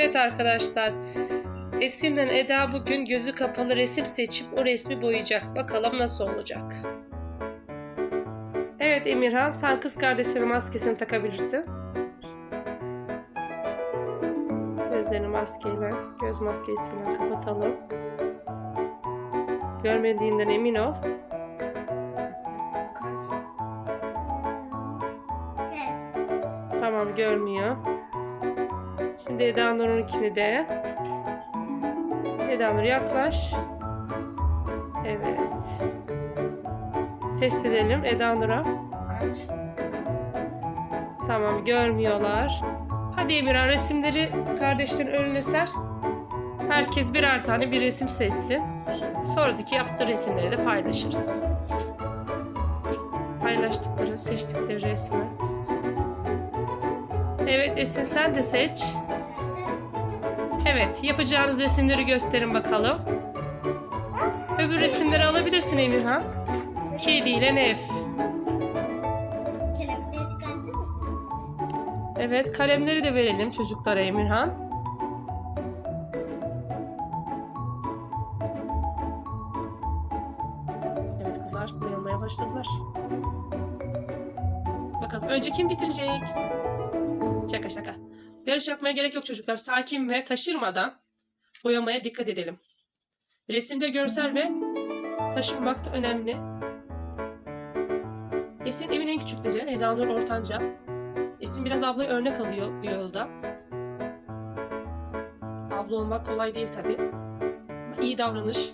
Evet arkadaşlar. Esim'le Eda bugün gözü kapalı resim seçip o resmi boyayacak. Bakalım nasıl olacak. Evet Emirhan sen kız kardeşinin maskesini takabilirsin. Gözlerini maskeyle, göz maskesiyle kapatalım. Görmediğinden emin ol. Tamam görmüyor. Şimdi Eda Nur'unkini de. Eda Nur yaklaş. Evet. Test edelim Eda Nur'a. Tamam görmüyorlar. Hadi Emirhan resimleri kardeşlerin önüne ser. Herkes birer tane bir resim seçsin. Sonraki yaptığı resimleri de paylaşırız. Paylaştıkları, seçtikleri resmi. Evet Esin sen de seç. Evet yapacağınız resimleri gösterin bakalım. Öbür resimleri alabilirsin Emirhan. Kedi ile Nef. Evet kalemleri de verelim çocuklara Emirhan. Evet kızlar boyamaya başladılar. Bakalım önce kim bitirecek? Şaka şaka. Yarış yapmaya gerek yok çocuklar. Sakin ve taşırmadan boyamaya dikkat edelim. Resimde görsel ve taşınmak da önemli. Esin evin en küçükleri, Eda Nur ortanca. Esin biraz ablaya örnek alıyor bu yolda. Abla olmak kolay değil tabi. İyi davranış.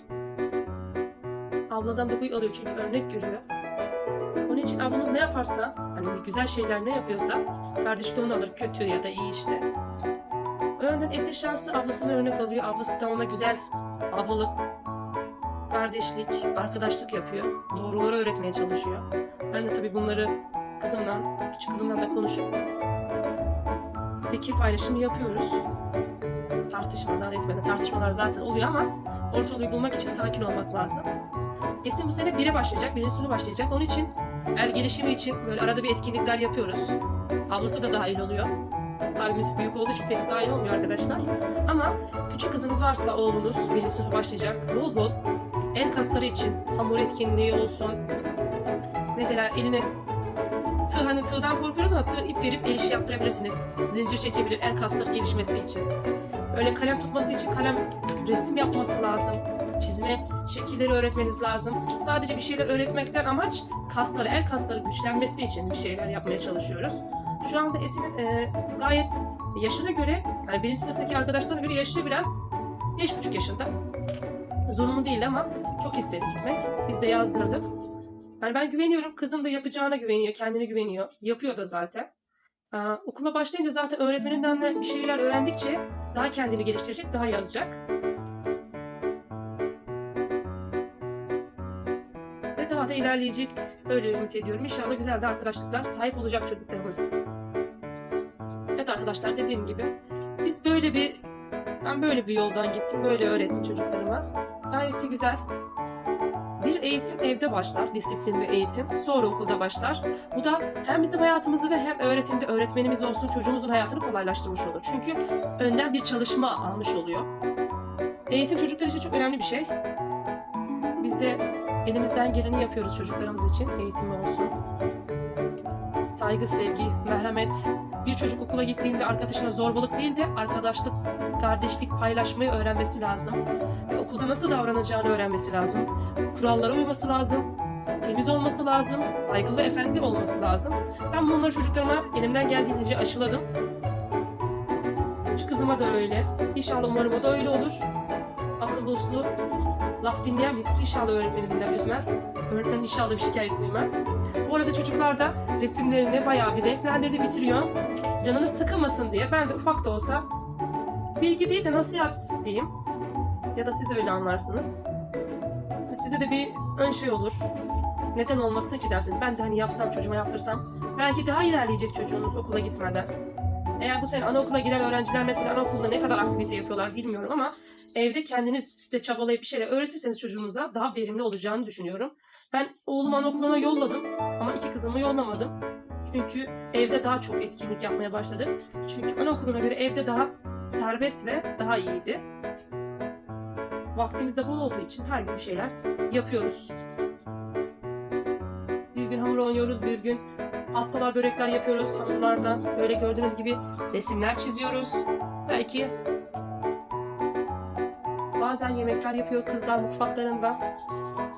Abladan da huy alıyor çünkü örnek görüyor. Onun için ablamız ne yaparsa, hani güzel şeyler ne yapıyorsa kardeşi de onu alır kötü ya da iyi işte. O yönden Esin şansı ablasına örnek alıyor. Ablası da ona güzel ablalık, kardeşlik, arkadaşlık yapıyor. Doğruları öğretmeye çalışıyor. Ben de tabii bunları kızımla, küçük kızımla da konuşup fikir paylaşımı yapıyoruz. Tartışmadan etmeden. Tartışmalar zaten oluyor ama ortalığı bulmak için sakin olmak lazım. Esin bu sene bire başlayacak, birinci sınıfa başlayacak. Onun için el gelişimi için böyle arada bir etkinlikler yapıyoruz. Ablası da dahil oluyor. Abimiz büyük olduğu için pek dahil olmuyor arkadaşlar. Ama küçük kızınız varsa oğlunuz birinci sınıfa başlayacak. Bol bol el kasları için hamur etkinliği olsun. Mesela eline tığ hani tığdan korkuyoruz ama tığ ip verip el işi yaptırabilirsiniz. Zincir çekebilir el kasları gelişmesi için. Öyle kalem tutması için kalem resim yapması lazım. Çizme şekilleri öğretmeniz lazım. Sadece bir şeyler öğretmekten amaç kasları, el kasları güçlenmesi için bir şeyler yapmaya çalışıyoruz. Şu anda Esin'in e, gayet yaşına göre, yani birinci sınıftaki arkadaşlarına göre yaşı biraz beş buçuk yaşında. Zorunlu değil ama çok istedi gitmek. Biz de yazdırdık. Yani ben güveniyorum. Kızım da yapacağına güveniyor, kendine güveniyor. Yapıyor da zaten. Aa, okula başlayınca zaten öğretmeninden de bir şeyler öğrendikçe daha kendini geliştirecek, daha yazacak. Ve daha da ilerleyecek. Öyle ümit ediyorum. İnşallah güzel de arkadaşlıklar sahip olacak çocuklarımız. Evet arkadaşlar dediğim gibi biz böyle bir ben böyle bir yoldan gittim. Böyle öğrettim çocuklarıma. Gayet de güzel. Bir eğitim evde başlar, disiplinli eğitim. Sonra okulda başlar. Bu da hem bizim hayatımızı ve hem öğretimde öğretmenimiz olsun çocuğumuzun hayatını kolaylaştırmış olur. Çünkü önden bir çalışma almış oluyor. Eğitim çocuklar için çok önemli bir şey. Biz de elimizden geleni yapıyoruz çocuklarımız için. Eğitimi olsun. Saygı, sevgi, merhamet. Bir çocuk okula gittiğinde arkadaşına zorbalık değil de arkadaşlık, kardeşlik, paylaşmayı öğrenmesi lazım. Ve okulda nasıl davranacağını öğrenmesi lazım kurallara uyması lazım, temiz olması lazım, saygılı ve efendi olması lazım. Ben bunları çocuklarıma elimden geldiğince aşıladım. Şu kızıma da öyle. İnşallah umarım o da öyle olur. Akıllı uslu, laf dinleyen bir kız inşallah öğretmeni dinler üzmez. Öğretmen inşallah bir şikayet duymaz. Bu arada çocuklar da resimlerini bayağı bir renklendirdi bitiriyor. Canınız sıkılmasın diye ben de ufak da olsa bilgi değil de nasihat diyeyim. Ya da siz öyle anlarsınız size de bir ön şey olur. Neden olmasın ki dersiniz. Ben de hani yapsam çocuğuma yaptırsam. Belki daha ilerleyecek çocuğunuz okula gitmeden. Eğer bu sene anaokula giren öğrenciler mesela anaokulda ne kadar aktivite yapıyorlar bilmiyorum ama evde kendiniz de çabalayıp bir şeyler öğretirseniz çocuğunuza daha verimli olacağını düşünüyorum. Ben oğlumu anaokuluna yolladım ama iki kızımı yollamadım. Çünkü evde daha çok etkinlik yapmaya başladık. Çünkü anaokuluna göre evde daha serbest ve daha iyiydi. Vaktimiz de bol olduğu için her gün bir şeyler yapıyoruz. Bir gün hamur oynuyoruz, bir gün pastalar, börekler yapıyoruz hamurlarda. Böyle gördüğünüz gibi resimler çiziyoruz. Belki bazen yemekler yapıyor kızlar mutfaklarında.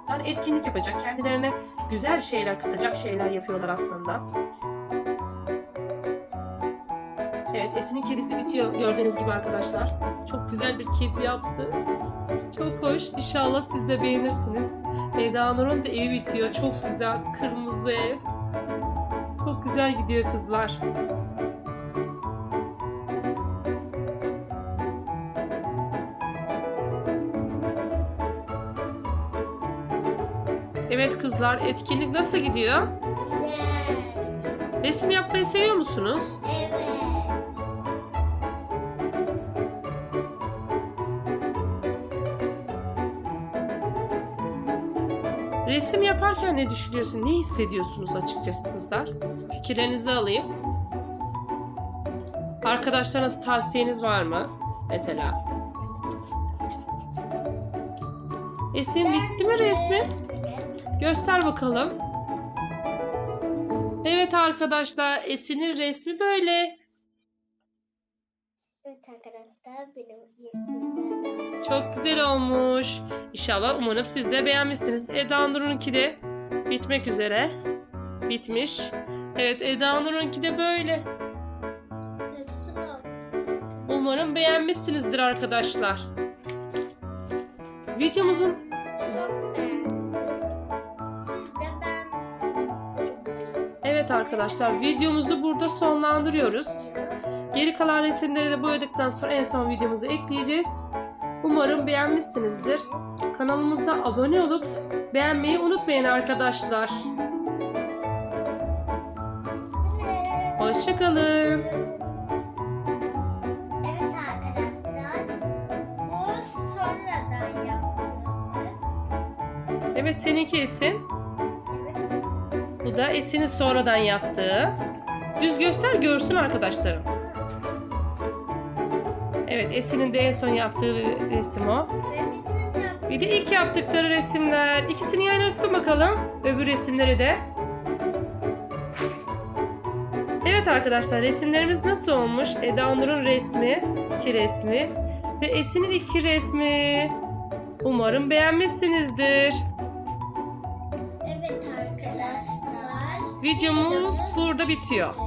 Yani etkinlik yapacak, kendilerine güzel şeyler katacak şeyler yapıyorlar aslında. Evet, Esin'in kedisi bitiyor gördüğünüz gibi arkadaşlar. Çok güzel bir kedi yaptı. Çok hoş. İnşallah siz de beğenirsiniz. Eda Nur'un da evi bitiyor. Çok güzel. Kırmızı ev. Çok güzel gidiyor kızlar. Evet kızlar, etkinlik nasıl gidiyor? Güzel. Resim yapmayı seviyor musunuz? Evet. Resim yaparken ne düşünüyorsun? Ne hissediyorsunuz açıkçası kızlar? Fikirlerinizi alayım. Arkadaşlarınız tavsiyeniz var mı? Mesela. Esin bitti mi resmin? Göster bakalım. Evet arkadaşlar Esin'in resmi böyle. Evet arkadaşlar benim resmim Çok güzel olmuş. İnşallah umarım siz de beğenmişsiniz. Eda Nur'unki de bitmek üzere. Bitmiş. Evet Eda Nur'unki de böyle. Umarım beğenmişsinizdir arkadaşlar. Videomuzun evet arkadaşlar videomuzu burada sonlandırıyoruz. Geri kalan resimleri de boyadıktan sonra en son videomuzu ekleyeceğiz. Umarım beğenmişsinizdir. Kanalımıza abone olup beğenmeyi unutmayın arkadaşlar. Hoşçakalın. Evet arkadaşlar. Bu sonradan yaptığımız. Evet seninki Esin. Bu da Esin'in sonradan yaptığı. Düz göster görsün arkadaşlarım. Evet Esin'in de en son yaptığı bir resim o. Bir de ilk yaptıkları resimler. İkisini yan yana tutun bakalım. Öbür resimleri de. Evet arkadaşlar resimlerimiz nasıl olmuş? Eda Nur'un resmi, iki resmi ve Esin'in iki resmi. Umarım beğenmişsinizdir. Evet arkadaşlar. Videomuz burada bitiyor.